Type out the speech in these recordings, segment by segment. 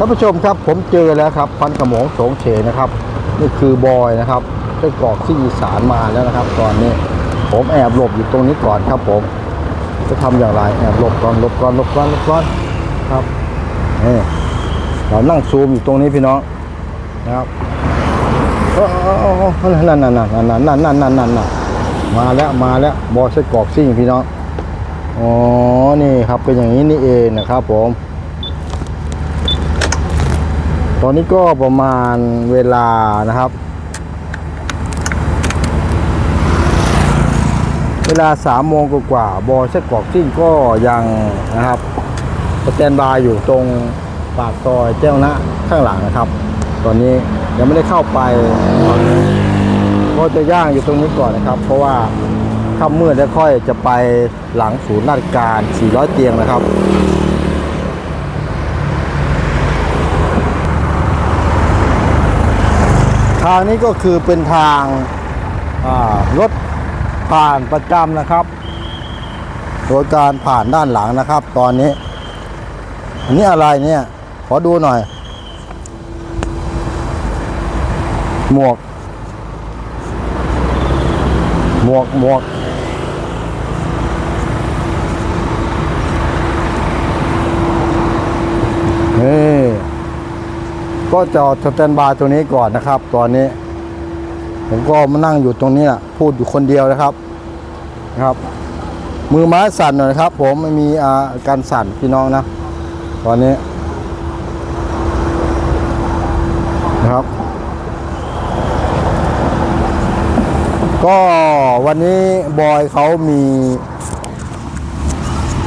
ท่านผู้ชมครับผมเจอแล้วครับพันกระหมงโฉงเฉนะครับ นี่คือบอยนะครับไส้กรอกที่อีสานมาแล้วนะครับ ตอนนี้ผมแอบหลบอยู่ตรงนี้ก่อนครับผม จะทำอย่างไรแอบหลบก่อนหลบก่อนหลบก่อนหลบก่อนครับนี่เรานั่งซูมอยู่ตรงนี้พี่น้องนะครับออเออเอนั่นนั่นนั่นนั่นนั่นนั่นนั่นนั่นนั่นมาแล้วมาแล้วบอยไส้กรอกซิ่งพี่น้องอ๋อนี่ครับเป็นอย่างนี้นี่เองนะครับผม ตอนนี้ก็ประมาณเวลานะครับ เวลาสามโมงกว่าบอยไส้กรอกซิ่งก็ยังนะครับสแตนบายอยู่ตรงปากซอยเจ้านะข้างหลังนะครับ ตอนนี้ยังไม่ได้เข้าไปก็จะย่างอยู่ตรงนี้ก่อนนะครับ เพราะว่าค่ำมืดแล้วค่อยจะไปหลังศูนย์ราชการ 400 เตียงนะครับางนี้ก็คือเป็นทางรถผ่านประจำนะครับโดยการผ่านด้านหลังนะครับ ตอนนี้อันนี้อะไรเนี่ย ขอดูหน่อย หมวก หมวกหมวก นี่ ก็จอดสแตนบายตรงนี้ก่อนนะครับ ตอนนี้ ผมก็มานั่งอยู่ตรงนี้แหละพูดอยู่คนเดียวนะครับนะครับ มือไม้สั่นหน่อยครับ ผมไม่มีอาการสั่นพี่น้องนะ ตอนนี้นะครับ ก็วันนี้บอยเขามี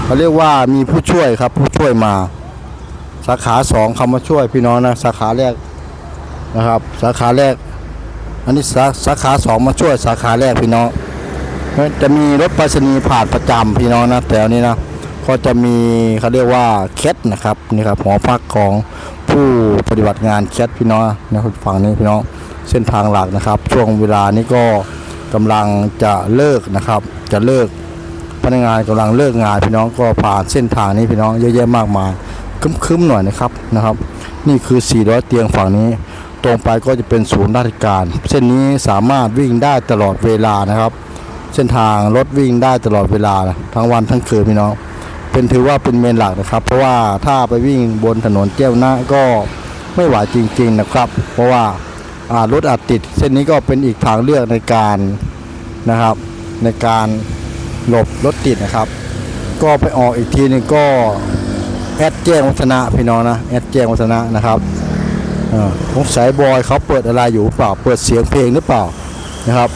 เขาเรียกว่ามีผู้ช่วยครับ ผู้ช่วยมา สาขาสองเขามาช่วยพี่น้องนะสาขาแรกนะครับ สาขาแรก อันนี้สาสาขาสองมาช่วยสาขาแรกพี่น้องจะมีรถไปรษณีย์ผ่านประจำพี่น้องนะแถวนี้นะก็จะมีเขาเรียกว่าเคสนะครับนี่ครับหอพักของผู้ปฏิบัติงานเคสพี่น้องนะฝั่งนี้พี่น้องเส้นทางหลักนะครับ ช่วงเวลานี้ก็กำลังจะเลิกนะครับ จะเลิกพนักงานกำลังเลิกงานพี่น้องก็ผ่านเส้นทางนี้พี่น้องเยอะแยะมากมาย คึมๆหน่อยนะครับนะครับ นี่คือ 400 เตียงฝั่งนี้ ตรงไปก็จะเป็นศูนย์ราชการ เส้นนี้สามารถวิ่งได้ตลอดเวลานะครับ เส้นทางรถวิ่งได้ตลอดเวลาทั้งวันทั้งคืนพี่น้องเป็นถือว่าเป็นเมนหลักนะครับ เพราะว่าถ้าไปวิ่งบนถนนแก้วหน้าก็ไม่ไหวจริง ๆนะครับ เพราะว่าารถอาจติด เส้นนี้ก็เป็นอีกทางเลือกในการนะครับ ในการหลบรถติดนะครับ ก็ไปออกอีกทีนึงก็ แอดแจ้งวัฒนะพี่น้องนะแอดแจ้งวัฒนะนะครับผมสงสัยบอยเขาเปิดอะไรอยู่เปล่า เปิดเสียงเพลงหรือเปล่านะครับ